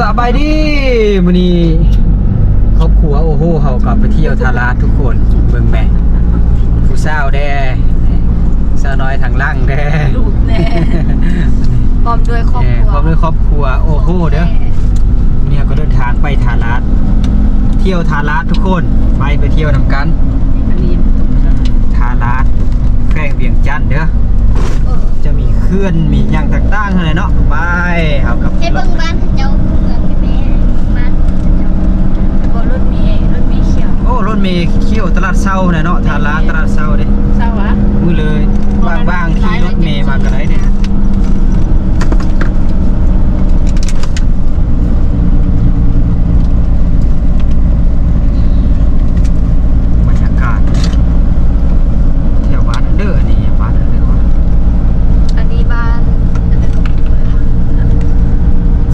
สบายดีมื้อนี้ครอบครัวโอ้โหเขากลับไปเที่ยวทาราทุกคนเบิ่งแม่ผู้สาวแด่สาวน้อยทางล่างแด่ลูกแน่พร้อมด้วยครอบแน่ครัวพร้อมด้วยครอบครัวโอ้โหเด้อเนี่ยก็เดินทางไปทาราเที่ยวทาราทุกคนไปไปเที่ยวนำกันอันนี้ตกใจทาราแขวงเวียงจันทน์เด้อเออจะมีเคลื่อนมีอย่างต่างๆอะไรเนาะไปเอากับให้เบิ่งบ้านเจ้าเมืองให้แม่บ้านเจ้า บน รถมีรถมีเขียวโอ้รถเมล์เขี้ยวตลาดเช้าน่ะเนาะทาราตลาดเช้าเด้เศร้าอะมือเลยบ้างๆขี่รถเมย์มาก็ได้เด้บรรยากาศแถวบ้านอันเดอร์นี่บ้านอันเดอร์วะ อันนี้บ้าน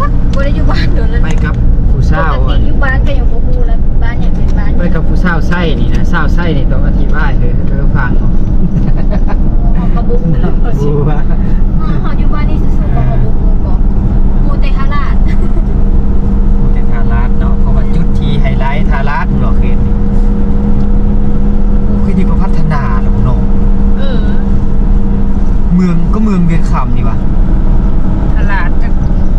สักบริอยู่บ้านโดนแล้ว ไปกับผู้ ป สาว กติอยู่บ้านก็ยังบ่ฮู้แล้วบ้านยังเป็นบ้าน ไปกับผู้สาวไส้นี่นะสาวไส้นี่ต้องอธิบายเลยเธอฟังเนาะ ของกระบุกเนาะ บูว่า อ๋อเฮาอยู่บ้านนี่ซื่อๆบ่กระบุกหมู่บ่หมู่แต่ฮาลาด แต่ทาราดเนาะเพราะว่าจุดที่ไฮไลท์ทาราดหรอเขตนี่โอ้คือนี่ก็พัฒนาแล้วเนาะ เออ เมืองก็เมืองเวียงคำนี่วะ ตลาดจะ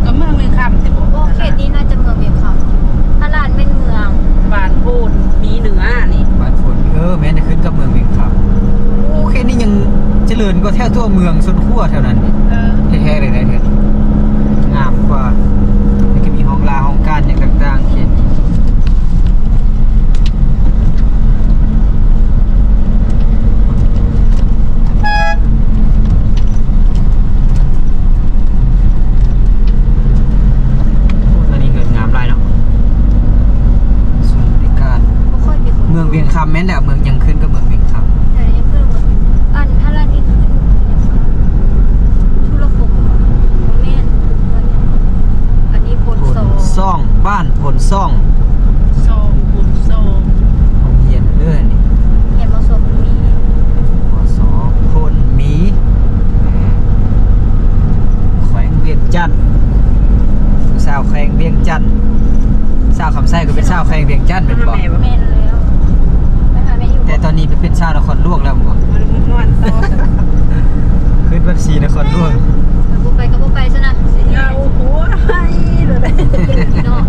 ก็เมืองเมืองคำแต่บอก โอ้เขตนี้น่าจะเมืองเวียงคำฮาลาดเป็นเมือง บ้านโพนมีเหนือนี่ บ้านฝนเออแม้จะขึ้นกับเมืองเวียงคำโอ้แค่นี้ยังเจริญก็แท่ทั่ วเมืองสุดขั้วแถวนั้น เออ แท้ๆเลยนะเถอะงามกว่าแล้วก็มีห้องลาห้องการอย่างต่างๆเขียนอีกโอ้ตอนนี้เกิดงามไรเนาะส่วนบริการ บ่ค่อยมีคน เมืองเวียงคำแม้นแหละเมืองยังขึ้นกับเมืองเวียงคำ แต่ยังขึ้นบ่อันฮาลาดนี่ขึ้นทุรพงศ์บ่แม่นอันนี้พล ผ โซ ลซ่อง บ้านผลซ่องโซมบุญโซมโรงเรียนเลื่อนนี่เห็นบ่สมมีพศพลหมีแขวงเวียงจันทน์สาวแขวงเวียงจันทน์สาวคำไส้ก็เป็นสาวแขวงเวียงจันทน์เป็นบ่แม่นแล้วไปหาแม่อยู่แต่ตอนนี้ไปเป็นสาวนครหลวงแล้วบ่มันมันนวลโซมขึ้นบัญชีนครหลวง บ่ไปก็บ่ไปซะนะสิ เงาหัวให้เลย เนาะ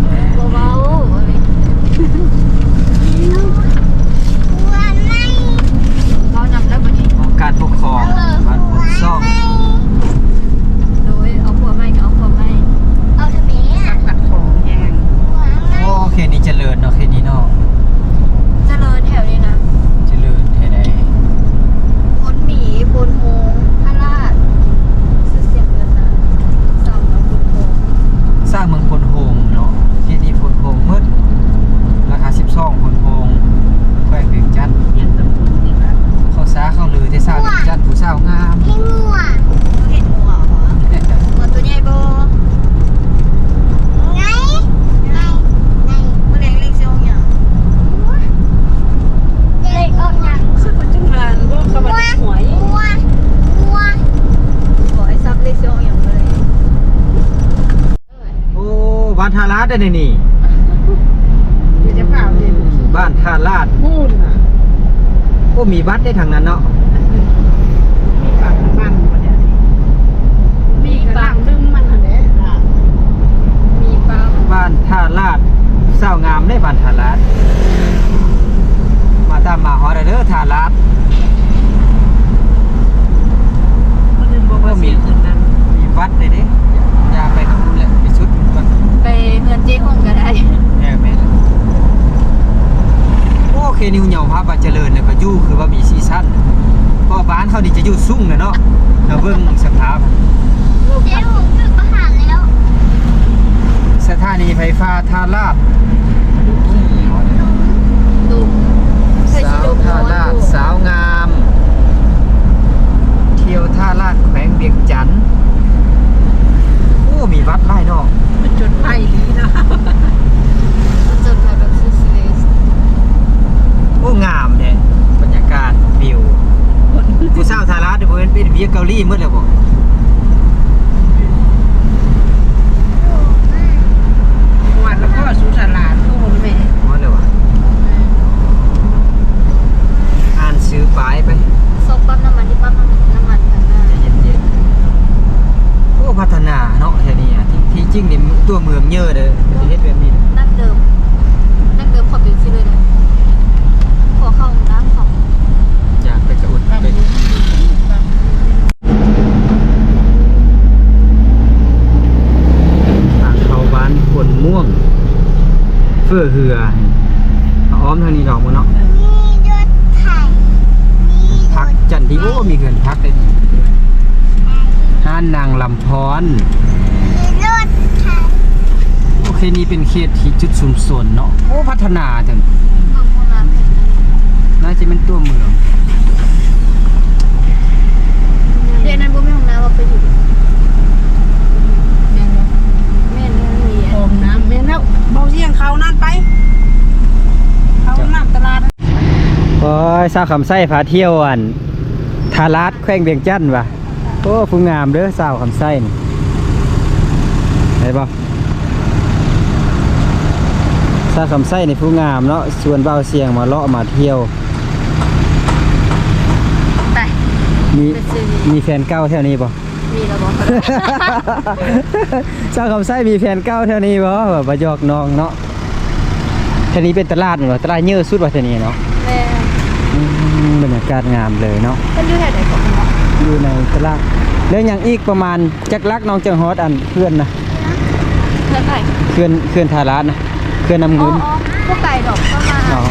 เบาๆอะไรเบานำแล้วบัดนี้ ของการปกครองบ้านผลซ่องโดยเอาผัวใหม่ก็เอาผัวใหม่เอาทำไมอะผัดของแห้งโอเคนี่เจริญเนาะเคนี้เนาะ เจริญแถวนี้นะ เจริญแท้ใด พนหมีพนโฮงพระราชชื่อเสียงเรือนนะสาวน้องพนโฮง สร้างเมืองพลโฮงเนาะเคนี้พลโฮงหมืดราคา12พลโฮงแขวงเวียงจันทน์ เย็นตะปูนี่แบบ เขาซาเขาลือที่สาวเวียงจันทน์ผู้สาวงาม ให้งัวเห็นงัวเหรองัวตัวใหญ่บ่ไงไงไงมันเล็กเล็กเสียวหยังเล็กออกหยัง คือคนจังหวัดก็เขามาหวย งัวงัวบอกไอ้ซับเล็กเสียวหยังเลย โอ้ บ้านทาราดได้นี่เดี๋ยวจะพาไปดูบ้านทาราดพูนอะโอ้มีวัดได้ทางนั้นเนาะมีปากมันมาเนี่ยมีปากดึงมันอันนี้มีปากบ้านทาราดเศร้างามได้บ้านทาราด มาตามมาฮอดเด้อทาราด คนนึงบอกว่าเสียงอื่นนั้น มีวัดได้เด้อย่าไปกับแหละไปชุดวัด ไปเงินเจ๊ห้องก็ได้ แน่แม่นโอเคนิวเหนียวพาบาเจริญเนี่ยก็อยู่คือว่ามีซีซั่นเพราะบ้านเขานี่จะอยู่สูงเลยเนาะเราเบิ่งสภาพ เจ๊ผมถึงประหารแล้ว สถานีไฟฟ้าทาราด ดุม สาวท่าลาดสาวงาม เที่ยวท่าลาดแขวงเบียงจันทน์โอ้มีวัดไล่นอก มันจนไผ่ลีนะ จนมาแบบซูซิเลส โอ้งามเนี่ยบรรยากาศวิวผู้สาวท่าลาดเดี๋ยวเป็นเป็นเวียเกาหลีหมืดเลยบ่ จริงนี่ ตัวเมืองเยอะเด้อสิเฮ็ดแบบนี้เด้อนั่งเดิมนั่งเดิมขอเป็นที่เลยนะขอเข้าห้องน้ำของอยากไปกระอุดไปทางเข้าบ้านขนม่วง เฟื่อเหือเอาอ้อมทางนี้ดอกบ่เนาะนี่รถไถนี่รพักถจันทิโอ้มีเงินพักเลยนี่ห้านนางลำพรนี่รถไถ โอเคนี่เป็นเขตที่จุดชุมชนเนาะโอ้พัฒนาจังเมืองห้องน้ำแห่งนี้น่าจะเป็นตัวเมืองเรียนนั้นบ่มีห้องน้ำว่าไปอยู่แม่นแม่นมีโอมน้ำแม่นแล้วเบาเสียงเขานั่นไปเขาน้ำตลาดโอ้ยสาวคำไส้พาเที่ยวอันทาราดแขวงเวียงจันทน์ว่ะโอ้ผู้งามเด้อสาวคำไส้นี่ได้บ่ สาวคำไส้นี่ผู้งามเนาะส่วนเบาเสียงมาเลาะมาเที่ยว ไป มีไปซื้อมีแฟนเก่าแถวนี้บ่มีระบบเจ้าคำไส้มีแฟนเก่าแถวนี้บ่แบบว่าหยอกน้องเนาะแถวนี้เป็นตลาดเหรอตลาดเยอะสุดว่าแถวนี้เนาะแม่อืมบรรยากาศงามเลยเนาะเพิ่นอยู่แถวไหนของเนาะอยู่ในตลาดแล้วอย่างอีกประมาณจักรักน้องจังฮอดอันเพื่อนนะเพิ่นไหนเพื่อนเพื่อนทาราดนะ เพื่อนนำอ๋อเงินอ๋อพวกไก่ดอกประมาณอ๋อ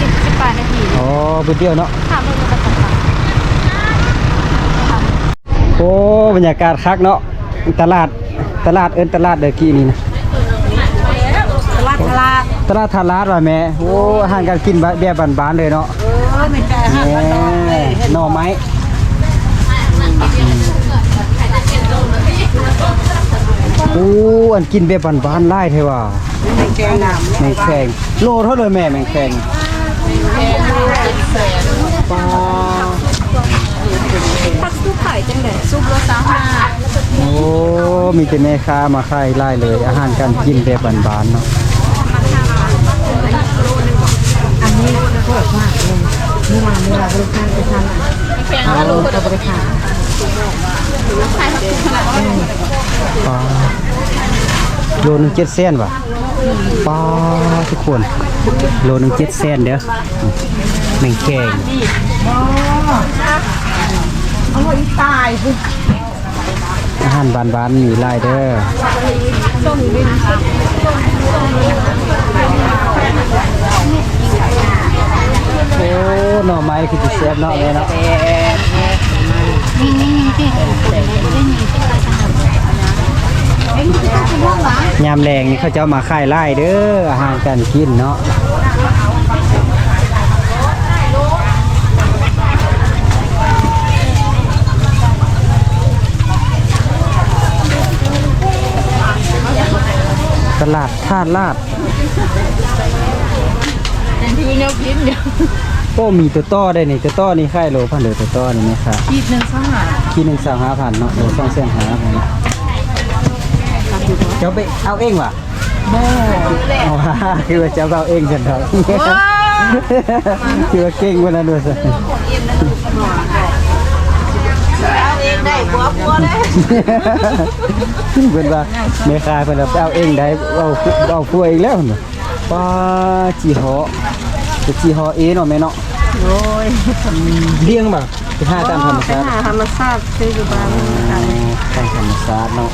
10 18นาทีอ๋อบุญเดียวเนาะถามเพิ่นว่าจะสั่งโอ้บรรยากาศคักเนาะตลาดตลาดเอิ้นตลาดเดอกี้นี่นะตลาดตลาดตลาดทาราดว่ะแม่โอ้อาหารการกินแบบบ้านๆเลยเนาะเออไม่ใช่ห้างแหก็นอนเลยม่หน่อไม้โอ้อันกินแบบบ้านๆไล่เทว่าไม่ แกงน้ำแมงแคงโลเท่าเลยแม่แมงแคงปลาผักซุปไข่จังได๋ซุปรสสาหาโอ้ มีแต่แม่ค้ามาขายไล่เลย อาหารการกินแบบบานๆเนาะอันนี้โคตรมากเลยเมื่อวานเวลาบริการไปทานแพงแล้วลูกเราบริการปลาโลหนึงเจ็ดเส้นว่ะ ปลาทุกคน โลหนึงเจ็ดเส้นเด้อแมงแคงเอาไว้ตายสิอาหารบานๆมีไล่เด้อโอ้หน่อไม้คือจะแซ่บเนาะแม่เนาะ ยามแรงนี่เขาจะเอามาขายไล่เด้ออาหารการกินเนาะตลาดท่าลาดที่แนวกินอยู่โอ้มีตัวต้อได้นี่ตัวต้อนี่ค่ายโลพันเดือตัวต้อนี่ไหมครับขีดหนึ่งสองหาที่หนึ่งสามห้าพันเนาะโลสองเส้นหาพัน เจ้าไปเอาเองวะโม่เอาว่าคือว่าเจ้าเอาเองกันเถอะคือว่าเก่งกว่านั้นด้วยสิเอาเองได้บัวบัวเลยเพิ่นว่าแม่ค้าเพิ่นเอาไปเอาเองได้เอาเอาพัวเองแล้วเนาะป้าจีฮอจะจีฮอเอเนาะแม่เนาะโอ้ยเลี้ยงบ่เป็นห้าตามธรรมชาติหาธรรมชาติซื้ออยู่บ้านอ๋อตามธรรมชาติเนาะ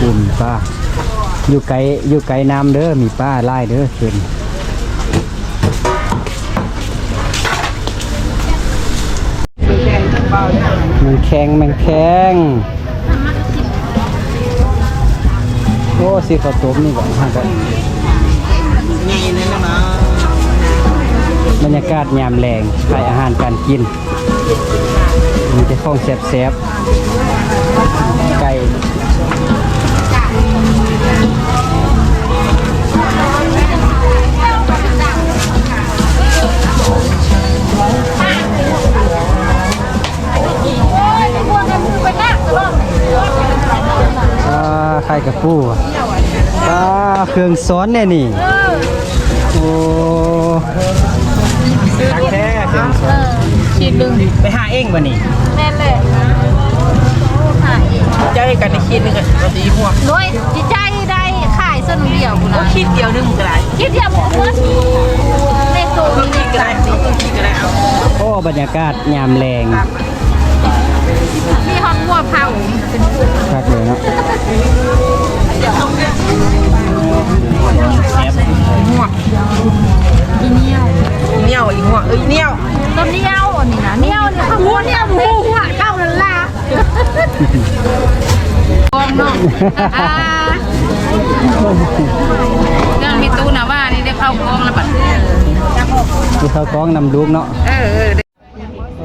คุณป้า อยู่ไกลอยู่ไกลน้ำเด้อ มีป้าไล่เด้อเพิ่นแกงเบาเลยแมันแข็งมันแข็งโอ้สิข้าวต้มนี่ก่อนฮะครับใหญ่เลยนะมาบรรยากาศยามแรงขายอาหารการกิน มีแต่ของแซ่บๆ ไก่อ่าไข่กับปูอะอ่าเครื่องซ้อนเนี่ยนี่ โอ้ทักแท้เครื่องซ้อนขีดหนึงไปหาเองบ่นี่แม่นแหละ สีหัวด้วยจิตใจได้ขายเส้นเดียวกูนะคิดเดียวนึงก็ได้คิดเดียวหมดเมื่อเลขตัวมีก็ได้เอาคิดก็ได้เอาโอ้บรรยากาศยามแรงมีฮอตวัวเผาคักเลยเนาะอีเนียวอีเนียวอีหัวเอ้ยเนียวต้นเนียวอันนี้นะเนียวเนี่ยหัวเนียวหัวเข้านั่นล่ะ กองเนาะอ่าเรื่องมีตู้นะว่านี่ได้เข้ากองแล้วบัดที่เขาก้องนำลูกเนาะเออเออเอ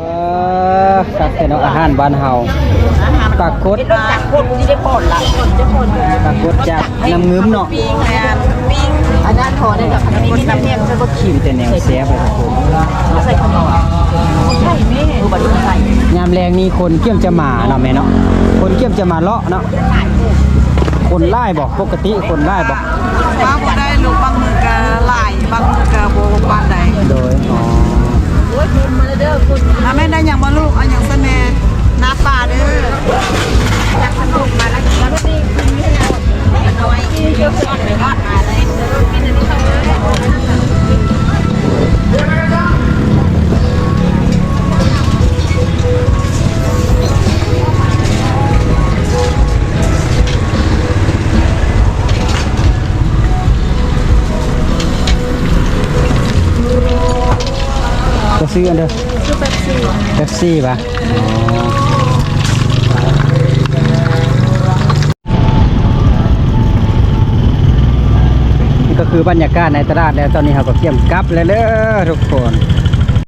อคักแต่เนาะอาหารบ้านเฮา ปากกดจากคนที่ได้ปอดละคนจะคนปากกดจากน้ำงึมเนาะปิ้งแอนปิ้งอันนั้นพอได้แบบมีน้ำเนียมใช่ปะขีมแต่แนวแซ่บเลยครับผมใส่ขนมใช่แม่อุบัติใส่ยามแรงนี่คนเกี่ยมจะมาเนาะแม่เนาะคนเกี่ยมจะมาเลาะเนาะคนไล่บอกปกติคนไล่บอกบางได้ลูกบางมือกะลายบางมือกะโบปานใดโดยอ๋อ ซื้ออันเด้อซื้อเป๊ปซี่เป๊ปซี่ป่ะนี่ก็คือบรรยากาศในตลาดแล้วตอนนี้เราก็เกี่ยมกลับแล้วเด้อทุกคน